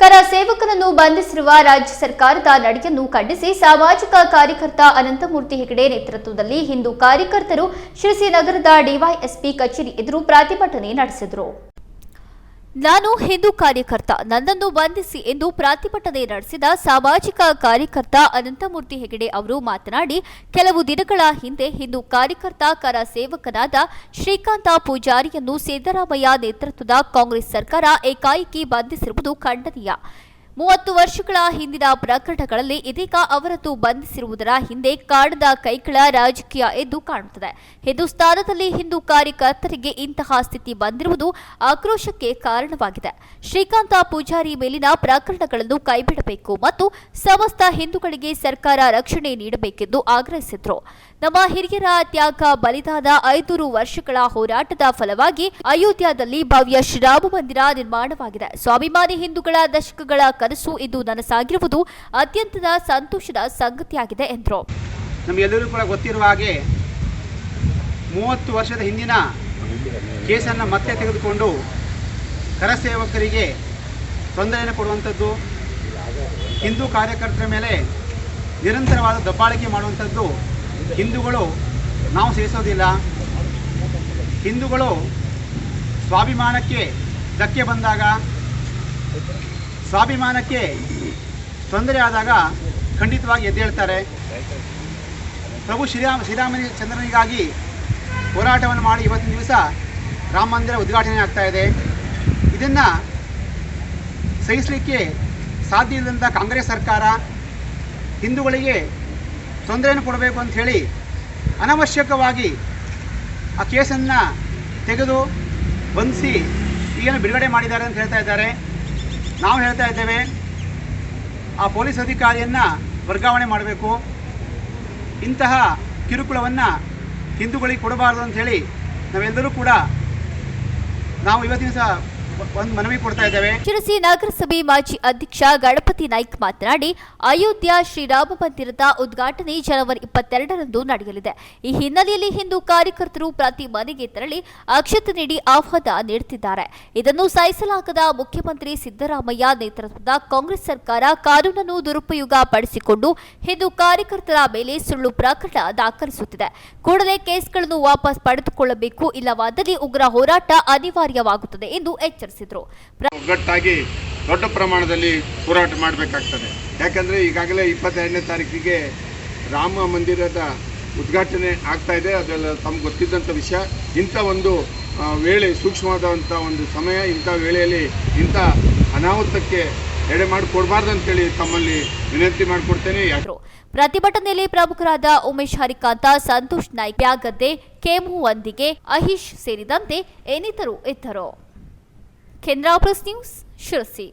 ಕರ ಸೇವಕನನ್ನು ಬಂಧಿಸಿರುವ ರಾಜ್ಯ ಸರ್ಕಾರದ ನಡೆಯನ್ನು ಖಂಡಿಸಿ ಸಾಮಾಜಿಕ ಕಾರ್ಯಕರ್ತ ಅನಂತಮೂರ್ತಿ ಹೆಗಡೆ ನೇತೃತ್ವದಲ್ಲಿ ಹಿಂದೂ ಕಾರ್ಯಕರ್ತರು ಶಿರಸಿ ನಗರದ ಡಿವೈಎಸ್ಪಿ ಕಚೇರಿ ಎದುರು ಪ್ರತಿಭಟನೆ ನಡೆಸಿದರು. ನಾನು ಹಿಂದೂ ಕಾರ್ಯಕರ್ತ. ನನ್ನನ್ನು ಬಂಧಿಸಿ ಎಂದು ಪ್ರತಿಭಟನೆ ನಡೆಸಿದ ಸಾಮಾಜಿಕ ಕಾರ್ಯಕರ್ತ ಅನಂತಮೂರ್ತಿ ಹೆಗಡೆ ಅವರು ಮಾತನಾಡಿ, ಕೆಲವು ದಿನಗಳ ಹಿಂದೆ ಹಿಂದೂ ಕಾರ್ಯಕರ್ತ ಕರ ಸೇವಕನಾದ ಶ್ರೀಕಾಂತ ಪೂಜಾರಿಯನ್ನು ಸಿದ್ದರಾಮಯ್ಯ ನೇತೃತ್ವದ ಕಾಂಗ್ರೆಸ್ ಸರ್ಕಾರ ಏಕಾಏಕಿ ಬಂಧಿಸಿರುವುದು ಖಂಡನೀಯ. ಮೂವತ್ತು ವರ್ಷಗಳ ಹಿಂದಿನ ಪ್ರಕರಣಗಳಲ್ಲಿ ಇದೀಗ ಅವರನ್ನು ಬಂಧಿಸಿರುವುದರ ಹಿಂದೆ ಕಾಡದ ಕೈಗಳ ರಾಜಕೀಯ ಎದ್ದು ಕಾಣುತ್ತದೆ. ಹಿಂದೂಸ್ತಾನದಲ್ಲಿ ಹಿಂದೂ ಕಾರ್ಯಕರ್ತರಿಗೆ ಇಂತಹ ಸ್ಥಿತಿ ಬಂದಿರುವುದು ಆಕ್ರೋಶಕ್ಕೆ ಕಾರಣವಾಗಿದೆ. ಶ್ರೀಕಾಂತ ಪೂಜಾರಿ ಮೇಲಿನ ಪ್ರಕರಣಗಳನ್ನು ಕೈಬಿಡಬೇಕು ಮತ್ತು ಸಮಸ್ತ ಹಿಂದೂಗಳಿಗೆ ಸರ್ಕಾರ ರಕ್ಷಣೆ ನೀಡಬೇಕೆಂದು ಆಗ್ರಹಿಸಿದ್ರು. ನಮ್ಮ ಹಿರಿಯರ ತ್ಯಾಗ ಬಲಿದಾನ ಐದೂರು ವರ್ಷಗಳ ಹೋರಾಟದ ಫಲವಾಗಿ ಅಯೋಧ್ಯದಲ್ಲಿ ಭವ್ಯ ಶ್ರೀರಾಮ ಮಂದಿರ ನಿರ್ಮಾಣವಾಗಿದೆ. ಸ್ವಾಭಿಮಾನಿ ಹಿಂದೂಗಳ ದಶಕಗಳ ಕನಸು ಇಂದು ನನಸಾಗಿರುವುದು ಅತ್ಯಂತ ಸಂತೋಷದ ಸಂಗತಿಯಾಗಿದೆ ಎಂದರು. ನಮಗೆಲ್ಲರಿಗೂ ಕೂಡ ಗೊತ್ತಿರುವ ಹಾಗೆ ಮೂವತ್ತು ವರ್ಷದ ಹಿಂದಿನ ಕೇಸನ್ನು ಮತ್ತೆ ತೆಗೆದುಕೊಂಡು ಕರಸೇವಕರಿಗೆ ತೊಂದರೆಯನ್ನು ಕೊಡುವಂಥದ್ದು, ಹಿಂದೂ ಕಾರ್ಯಕರ್ತರ ಮೇಲೆ ನಿರಂತರವಾದ ದಬ್ಬಾಳಿಕೆ ಮಾಡುವಂಥದ್ದು ಹಿಂದೂಗಳು ನಾವು ಸೇರಿಸೋದಿಲ್ಲ. ಹಿಂದೂಗಳು ಸ್ವಾಭಿಮಾನಕ್ಕೆ ಧಕ್ಕೆ ಬಂದಾಗ ಸ್ವಾಭಿಮಾನಕ್ಕೆ ತೊಂದರೆ ಆದಾಗ ಖಂಡಿತವಾಗಿ ಎದ್ದೇಳ್ತಾರೆ. ಪ್ರಭು ಶ್ರೀರಾಮ ಶ್ರೀರಾಮನ ಚಂದ್ರನಿಗಾಗಿ ಹೋರಾಟವನ್ನು ಮಾಡಿ ಇವತ್ತಿನ ದಿವಸ ರಾಮ ಮಂದಿರ ಉದ್ಘಾಟನೆ ಆಗ್ತಾ ಇದೆ. ಇದನ್ನು ಸಹಿಸಲಿಕ್ಕೆ ಸಾಧ್ಯ ಇಲ್ಲದಂಥ ಕಾಂಗ್ರೆಸ್ ಸರ್ಕಾರ ಹಿಂದೂಗಳಿಗೆ ತೊಂದರೆಯನ್ನು ಕೊಡಬೇಕು ಅಂತ ಹೇಳಿ ಅನವಶ್ಯಕವಾಗಿ ಆ ಕೇಸನ್ನು ತೆಗೆದು ಬಂಧಿಸಿ ಈಗೇನು ಬಿಡುಗಡೆ ಮಾಡಿದ್ದಾರೆ ಅಂತ ಹೇಳ್ತಾ ಇದ್ದಾರೆ. ನಾವು ಹೇಳ್ತಾ ಇದ್ದೇವೆ, ಆ ಪೊಲೀಸ್ ಅಧಿಕಾರಿಯನ್ನು ವರ್ಗಾವಣೆ ಮಾಡಬೇಕು. ಇಂತಹ ಕಿರುಕುಳವನ್ನು ಹಿಂದೂಗಳಿಗೆ ಕೊಡಬಾರದು ಅಂಥೇಳಿ ನಾವೆಲ್ಲರೂ ಕೂಡ ನಾವು ಇವತ್ತಿನ ದಿವಸ ಶಿರಸಿ ನಗರಸಭೆ ಮಾಜಿ ಅಧ್ಯಕ್ಷ ಗಣಪತಿ ನಾಯ್ಕ ಮಾತನಾಡಿ, ಅಯೋಧ್ಯ ಶ್ರೀರಾಮ ಮಂದಿರದ ಉದ್ಘಾಟನೆ ಜನವರಿ ಇಪ್ಪತ್ತೆರಡರಂದು ನಡೆಯಲಿದೆ. ಈ ಹಿನ್ನೆಲೆಯಲ್ಲಿ ಹಿಂದೂ ಕಾರ್ಯಕರ್ತರು ಪ್ರತಿ ಮನೆಗೆ ತೆರಳಿ ಅಕ್ಷತೆ ನೀಡಿ ಆಹ್ವಾನ ನೀಡುತ್ತಿದ್ದಾರೆ. ಇದನ್ನು ಸಹಿಸಲಾಗದ ಮುಖ್ಯಮಂತ್ರಿ ಸಿದ್ದರಾಮಯ್ಯ ನೇತೃತ್ವದ ಕಾಂಗ್ರೆಸ್ ಸರ್ಕಾರ ಕಾನೂನನ್ನು ದುರುಪಯೋಗ ಪಡಿಸಿಕೊಂಡು ಹಿಂದೂ ಕಾರ್ಯಕರ್ತರ ಮೇಲೆ ಸುಳ್ಳು ಪ್ರಕರಣ ದಾಖಲಿಸುತ್ತಿದೆ. ಕೂಡಲೇ ಕೇಸ್ಗಳನ್ನು ವಾಪಸ್ ಪಡೆದುಕೊಳ್ಳಬೇಕು, ಇಲ್ಲವಾದಲ್ಲಿ ಉಗ್ರ ಹೋರಾಟ ಅನಿವಾರ್ಯವಾಗುತ್ತದೆ ಎಂದು ಎಚ್ಚರಿಸಿದರು ಒಗ್ಗಟ್ಟಾಗಿ ದೊಡ್ಡ ಪ್ರಮಾಣದಲ್ಲಿ ಹೋರಾಟ ಮಾಡಬೇಕಾಗ್ತದೆ. ಯಾಕಂದರೆ ಈಗಾಗಲೇ ಇಪ್ಪತ್ತೆರಡನೇ ತಾರೀಕಿಗೆ ರಾಮ ಮಂದಿರದ ಉದ್ಘಾಟನೆ ಆಗ್ತಾ ಇದೆ. ಅದೆಲ್ಲ ತಮ್ಗೆ ಗೊತ್ತಿದ್ದಂಥ ವಿಷಯ. ಇಂಥ ಒಂದು ವೇಳೆ ಸೂಕ್ಷ್ಮವಾದಂಥ ಒಂದು ಸಮಯ ಇಂಥ ವೇಳೆಯಲ್ಲಿ ಇಂಥ ಅನಾಹುತಕ್ಕೆ ಎಡೆ ಮಾಡಿಕೊಡ್ಬಾರ್ದು ಅಂತೇಳಿ ತಮ್ಮಲ್ಲಿ ವಿನಂತಿ ಮಾಡಿಕೊಡ್ತೇನೆ. ಪ್ರತಿಭಟನೆಯಲ್ಲಿ ಪ್ರಮುಖರಾದ ಉಮೇಶ್ ಹರಿಕಾಂತ ಸಂತೋಷ್ ನಾಯ್ಕ್ ಬ್ಯಾಗದ್ದೆ ಕೆಮು ವಂದಿಗೆ ಅಹೀಶ್ ಸೇರಿದಂತೆ ಇನ್ನಿತರು ಇದ್ದರು. Canara plus news Sirsi